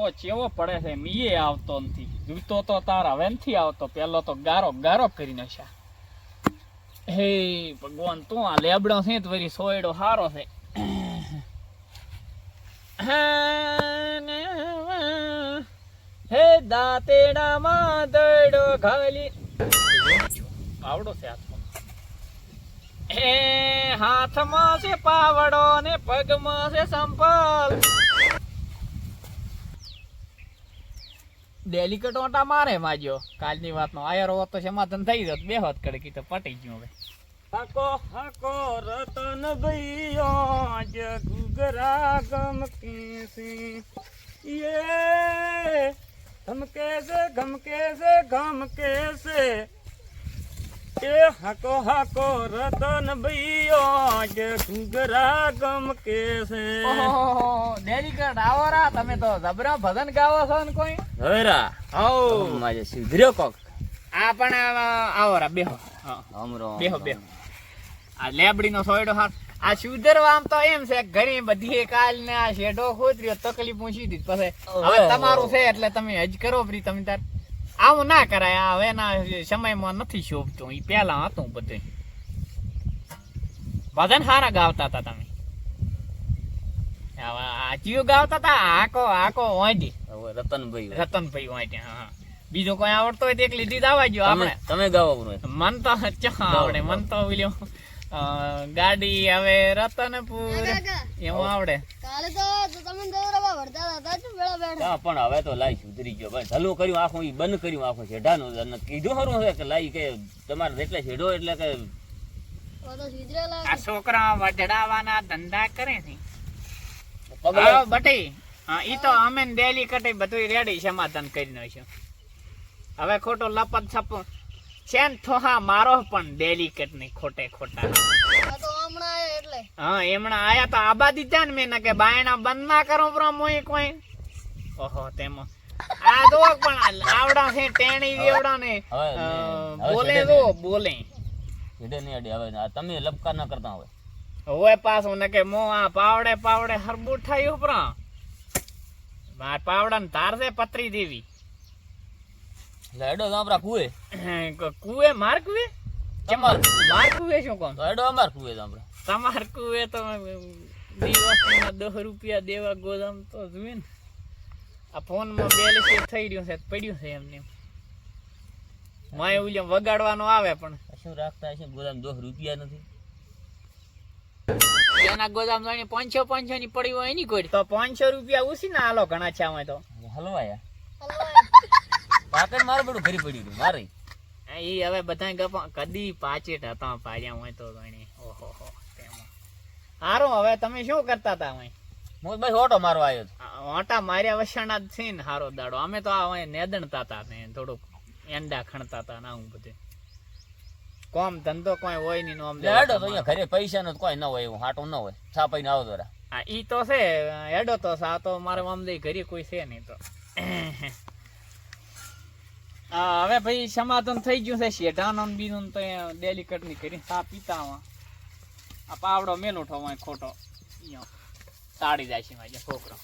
તડકો ચેવો પડે છે, મીએ આવતો નથી. જૂતો તો તારા હવે આવતો, પેલો તો ગારો ગારો કરી નાખ્યા. હે ભગવાન, તું આ લેબડો છે તો વરી સોયડો હારો છે. હે દાંતેડામાં દડો ખાલી. આવડો છે હાથમાં. હે હાથમાં છે પાવડો ને પગમાં છે સંપલ. ડેલિકેટ ઓટા મારે માજો કાલની વાતનો આયર હોત તો સમાધાન થઈ જત. બે હોત કડકી તો પટી ગયો હવે. હાકો હાકો, રતન ભૈયો જ ગુગરા ગમકે છે યે ગમકે છે ગમકે છે ગમકે છે એ હાકો હાકો રતન ભૈયો આજ ગુગરા ગમકે છે. ડેરી કર ડાવરા તમે તો જબરા ભજન ગાવો છો ને કોઈ? હવેરા. હો માજે સુધર્યો કોક. આ પણ આવરા બેહો. હમરો બેહો બેહો. આ લેબડી નો સોયડો હાથ. આ સુધરવા આમ તો એમ છે ઘણી બધી કાલ ને આ શેઢો ખોતર્યો તકલીફ પૂછી દીધી. પછી હવે હવે, તમારું છે એટલે તમે હજ કરો ફ્રી તમે તાર. આવું ના કરાય. હવે હવેના સમયમાં નથી શોભતું. એ પહેલા હતું બધું ભજન હારા ગાવતા હતા તમે. હવે ગાવતા હતા. આકો આકો વાંડી રતનભાઈ રતનભાઈ વાંડી હા. બીજો કોઈ આવડતો હોય તો એકલી દીધ દાવાજો આપણે. તમે ગાવો બરો મન તો ચા આવડે મન તો ઓલ્યો ગાડી હવે રતનપુર. એવું આવડે. કાલે તો તો તમે હતા બેઠા હા પણ હવે તો લાઈ સુધરી ગયો. ભાઈ ધલું કર્યું આખું ઈ બંધ કર્યું આખું શેઢાનું. અને કીધું ખરું છે કે લાઈ કે તમારે જેટલે છેડો એટલે કે આ છોકરા વઢડાવાના ધંધા કરે છે. હા બટી. હા ઈ તો અમે ડેલી કટે બધું રેડી સમાધાન કરી નાખ્યું. હવે ખોટો લપત છપ. છેન થોહા મારો પણ ડેલી કટ નહીં ખોટે ખોટા. હા એમણા આયા તો આબાદી દીધા ને મેં કે બાયણા બંધ ના કરો પ્રમ મોય કોઈ. ઓહો તેમાં. આ તો પણ આવડા છે ટેણી વેવડા ને બોલે જો બોલે. શેઢે નહીં અડે હવે તમે લપકા ના કરતા હોય. હોય પાછું ને કે મો આ પાવડે પાવડે હરબુટ થાય ઉપરા માર પાવડા ને તાર છે પતરી દેવી હેડો તો આપણા કુએ કુએ માર કુએ માર શું કોમ તો હેડો અમાર કુવે તો આપણે. તમાર કુએ તો દિવસના દસ રૂપિયા દેવા ગોદામ તો ને. આ ફોનમાં બેલેન્સ થઈ રહ્યું છે પડ્યું છે એમને. માય ઉલ્યમ વગાડવાનો આવે પણ. શું રાખતા છે ગોદામ દોઢ રૂપિયા નથી. એના ગોદામ જાણે પાંચસો પાંચસો ની પડી હોય એની કોઈ. તો પાંચસો રૂપિયા ઉછી ના હાલો ઘણા છે આમાં તો. હલવાયા. પાકર મારે બધું ઘરી પડ્યું મારે. એ હવે બધા ગપા કદી પાચેટ હતા પાડ્યા હોય તો ગણી. ઓહો હો સારું હવે તમે શું કરતા હતા અહીં? હું બસ ઓટો મારવા આવ્યો હતો ઓટા માર્યા વસાણા જ છે ને હારો દાડો. અમે તો આ નેદણતા હતા ને થોડુંક એંડા ખણતા હતા ના હું બધું. કોમ ધંધો કોઈ હોય નહીં આમ હેડો તો અહીંયા ઘરે પૈસા નો કોઈ ન હોય એવું હાટો ન હોય. છાપાઈને આવતો રા હા ઈ તો છે હેડો તો સા તો મારે મામદે ઘરે કોઈ છે નહીં તો. હવે ભાઈ સમાધાન થઈ ગયું છે શેઢાનો ને બીજું ને તો ડેલિકેટની કરી સા પીતા આવા આ પાવડો ઉઠો હોય ખોટો. તાળી જાય છે મારા છોકરો.